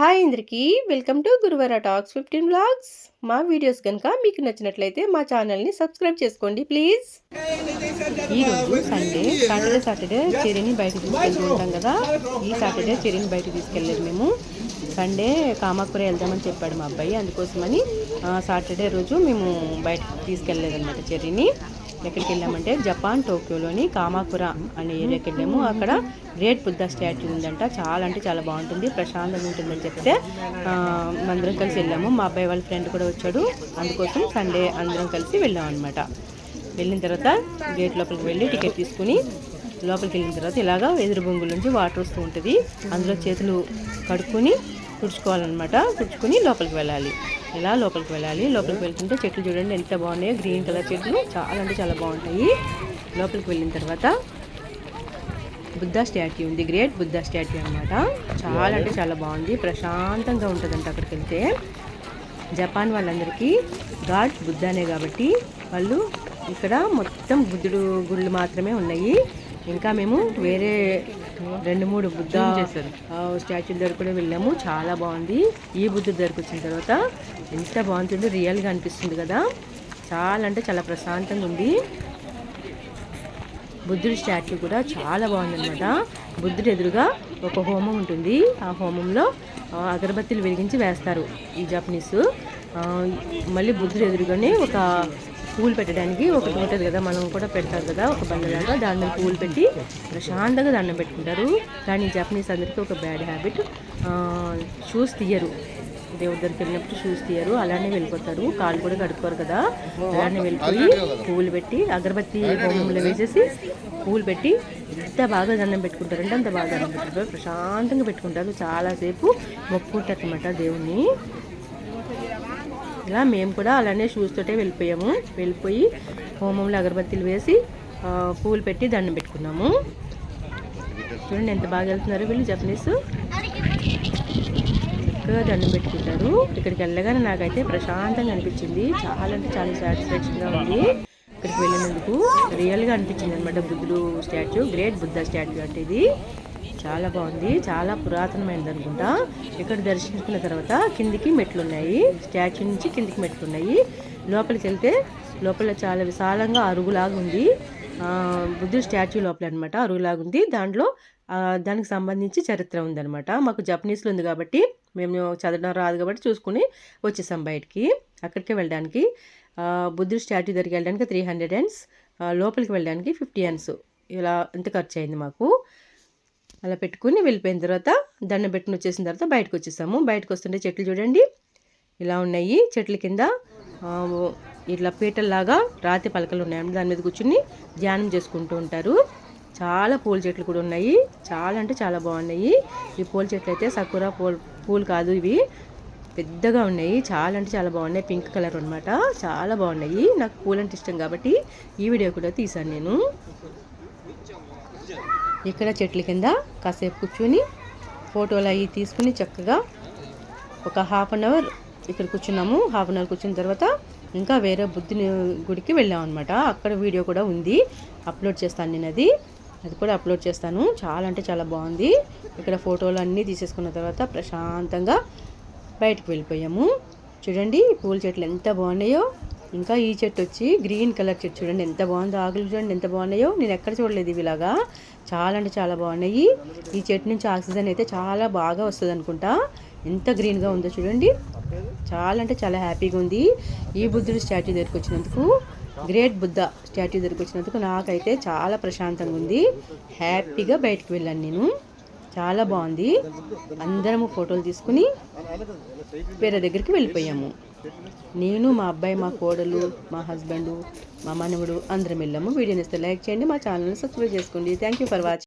Hi అందరికీ welcome to Guruvara talks fifteen blogs మా videos కనుక మీకు నచ్చినట్లయితే మా ఛానల్ని సబ్స్క్రైబ్ చేసుకోండి ప్లీజ్. ఈరోజు సండే సాటర్డే సాటర్డే చెరీని బయట తీసుకెళ్తూ ఉంటాం కదా. ఈ సాటర్డే చెరీని బయట తీసుకెళ్ళలేదు మేము. సండే కామాపురం వెళ్దామని చెప్పాడు మా అబ్బాయి. అందుకోసమని సాటర్డే రోజు మేము బయట తీసుకెళ్ళలేదన్నమాట చెరీని. ఎక్కడికి వెళ్ళామంటే జపాన్ టోక్యోలోని కామాకుర అనే ఏరియాకి వెళ్ళాము. అక్కడ గ్రేట్ బుద్ధ స్టాచ్యూ ఉందంట. చాలా అంటే చాలా బాగుంటుంది ప్రశాంతంగా ఉంటుందని చెప్తే అందరం కలిసి వెళ్ళాము. మా అబ్బాయి వాళ్ళ ఫ్రెండ్ కూడా వచ్చాడు. అందుకోసం సండే అందరం కలిసి వెళ్ళాం అనమాట వెళ్ళిన తర్వాత గేట్ లోపలికి వెళ్ళి టికెట్ తీసుకుని లోపలికి వెళ్ళిన తర్వాత ఇలాగా ఎదురు బొంగుల నుంచి వాటర్ వస్తూ ఉంటుంది. అందులో చేతులు కడుక్కొని తుడుచుకోవాలన్నమాట. తుడుచుకొని లోపలికి వెళ్ళాలి. ఇలా లోపలికి వెళ్ళాలి? లోపలికి వెళ్తుంటే చెట్లు చూడండి ఎంత బాగున్నాయో. గ్రీన్ కలర్ చెట్లు చాలా అంటే చాలా బాగుంటాయి. లోపలికి వెళ్ళిన తర్వాత బుద్ధ స్టాట్యూ ఉంది. గ్రేట్ బుద్ధ స్టాట్యూ అనమాట చాలా అంటే చాలా బాగుంది. ప్రశాంతంగా ఉంటుందంట అక్కడికి వెళ్తే. జపాన్ వాళ్ళందరికీ గాడ్ బుద్ధనే కాబట్టి వాళ్ళు ఇక్కడ మొత్తం బుద్ధుడు గుళ్ళు మాత్రమే ఉన్నాయి. ఇంకా మేము వేరే రెండు మూడు బుద్ధ స్టాచ్యూ దగ్గర కూడా వెళ్ళాము. చాలా బాగుంది. ఈ బుద్ధుడి దగ్గరకు వచ్చిన తర్వాత ఎంత బాగుంటుందో రియల్గా అనిపిస్తుంది కదా. చాలా అంటే చాలా ప్రశాంతంగా ఉంది. బుద్ధుడి స్టాచ్యూ కూడా చాలా బాగుందన్నమాట. బుద్ధుడి ఎదురుగా ఒక హోమం ఉంటుంది. ఆ హోమంలో అగరబత్తిలు వెలిగించి వేస్తారు ఈ జపనీస్. మళ్ళీ బుద్ధుడు ఎదురుగానే ఒక పూలు పెట్టడానికి ఒకటి ఉంటుంది కదా మనం కూడా పెడతారు కదా ఒక బండలాగా దాని పూలు పెట్టి ప్రశాంతంగా దండం పెట్టుకుంటారు. కానీ జపనీస్ అందరికీ ఒక బ్యాడ్ హ్యాబిట్ షూస్ తీయరు. దేవుడి దగ్గరికి వెళ్ళినప్పుడు షూస్ తీయరు అలానే వెళ్ళిపోతారు. కాళ్ళు కూడా కడుక్కోరు కదా అలానే వెళ్ళిపోయి పువ్వులు పెట్టి అగరబత్తి బొమ్మలు వేసేసి పువ్వులు పెట్టి ఎంత బాగా దండం పెట్టుకుంటారంటే అంత బాగా దండం పెట్టుకుంటారు. ప్రశాంతంగా పెట్టుకుంటారు. చాలాసేపు మొక్కుంటారు అనమాట దేవుణ్ణి. ఇలా మేము కూడా అలానే షూస్ తోటే వెళ్ళిపోయాము. వెళ్ళిపోయి హోమంలో అగరబత్తీలు వేసి పూలు పెట్టి దండం పెట్టుకున్నాము. చూడండి ఎంత బాగా వెళ్తున్నారు వీళ్ళు జపనీస్ చక్కగా దండం పెట్టుకుంటారు. ఇక్కడికి వెళ్ళగానే నాకైతే ప్రశాంతంగా అనిపించింది. చాలా అంటే చాలా సాటిస్ఫాక్షన్గా ఉంది. ఇక్కడికి వెళ్ళినందుకు రియల్గా అనిపించింది అనమాట బుద్ధుడు స్టాచ్యూ. గ్రేట్ బుద్ధ స్టాచ్యూ అంటే ఇది. చాలా బాగుంది. చాలా పురాతనమైనది అనుకుంటా ఇక్కడ దర్శించుకున్న తర్వాత కిందికి మెట్లు ఉన్నాయి స్టాచ్యూ నుంచి కిందికి మెట్లు ఉన్నాయి లోపలికి వెళ్తే లోపల చాలా విశాలంగా అరుగులాగా ఉంది. బుద్ధుడు స్టాచ్యూ లోపల అనమాట అరుగులాగా ఉంది. దాంట్లో దానికి సంబంధించి చరిత్ర ఉందనమాట. మాకు జపనీస్లో ఉంది కాబట్టి మేము చదవడం రాదు కాబట్టి చూసుకుని వచ్చేసాం బయటికి. అక్కడికి వెళ్ళడానికి బుద్ధుడు స్టాచ్యూ దగ్గరికి వెళ్ళడానికి త్రీ హండ్రెడ్ ఎన్స్ లోపలికి వెళ్ళడానికి ఫిఫ్టీ ఎన్స్ ఇలా ఎంత ఖర్చు అయింది మాకు. అలా పెట్టుకుని వెళ్ళిపోయిన తర్వాత దండం పెట్టుకుని వచ్చేసిన తర్వాత బయటకు వచ్చేసాము. బయటకు వస్తుంటే చెట్లు చూడండి. ఇలా ఉన్నాయి. చెట్ల కింద ఇట్లా పీటల్లాగా రాతి పలకలు ఉన్నాయి. దాని మీద కూర్చుని ధ్యానం చేసుకుంటూ ఉంటారు. చాలా పూల చెట్లు కూడా ఉన్నాయి. చాలా అంటే చాలా బాగున్నాయి. ఈ పూల చెట్లు అయితే సకురా పూల పూలు కాదు ఇవి. పెద్దగా ఉన్నాయి. చాలా అంటే చాలా బాగున్నాయి. పింక్ కలర్ అనమాట చాలా బాగున్నాయి. నాకు పూలంటే ఇష్టం కాబట్టి ఈ వీడియో కూడా తీసాను నేను. ఇక్కడ చెట్ల కింద కాసేపు కూర్చుని ఫోటోలు అవి తీసుకుని చక్కగా ఒక హాఫ్ అన్ అవర్ ఇక్కడ కూర్చున్నాము. హాఫ్ అన్ అవర్ కూర్చున్న తర్వాత ఇంకా వేరే బుద్ధుని గుడికి వెళ్ళాం అనమాట అక్కడ వీడియో కూడా ఉంది. అప్లోడ్ చేస్తాను నేను అది. అది కూడా అప్లోడ్ చేస్తాను. చాలా అంటే చాలా బాగుంది. ఇక్కడ ఫోటోలు అన్నీ తీసేసుకున్న తర్వాత ప్రశాంతంగా బయటకు వెళ్ళిపోయాము. చూడండి పూల చెట్లు ఎంత బాగున్నాయో. ఇంకా ఈ చెట్టు వచ్చి గ్రీన్ కలర్ చెట్టు చూడండి ఎంత బాగుందో ఆకులు చూడండి ఎంత బాగున్నాయో. నేను ఎక్కడ చూడలేదు ఇవి ఇలాగా చాలా అంటే చాలా బాగున్నాయి. ఈ చెట్టు నుంచి ఆక్సిజన్ అయితే చాలా బాగా వస్తుంది అనుకుంటా. ఎంత గ్రీన్గా ఉందో చూడండి. చాలా అంటే చాలా హ్యాపీగా ఉంది. ఈ బుద్ధుడు స్టాచ్యూ దగ్గరికి వచ్చినందుకు గ్రేట్ బుద్ధ స్టాచ్యూ దగ్గరికి వచ్చినందుకు నాకైతే చాలా ప్రశాంతంగా ఉంది. హ్యాపీగా బయటకు వెళ్ళాను నేను. చాలా బాగుంది. అందరము ఫోటోలు తీసుకుని వేరే దగ్గరికి వెళ్ళిపోయాము. నేను మా అబ్బాయి మా కోడలు మా హస్బెండ్ మా మనవుడు అందరం వెళ్ళాము. వీడియోని ఇస్తే లైక్ చేయండి మా ఛానల్ని సబ్స్క్రైబ్ చేసుకోండి. Thank you for watching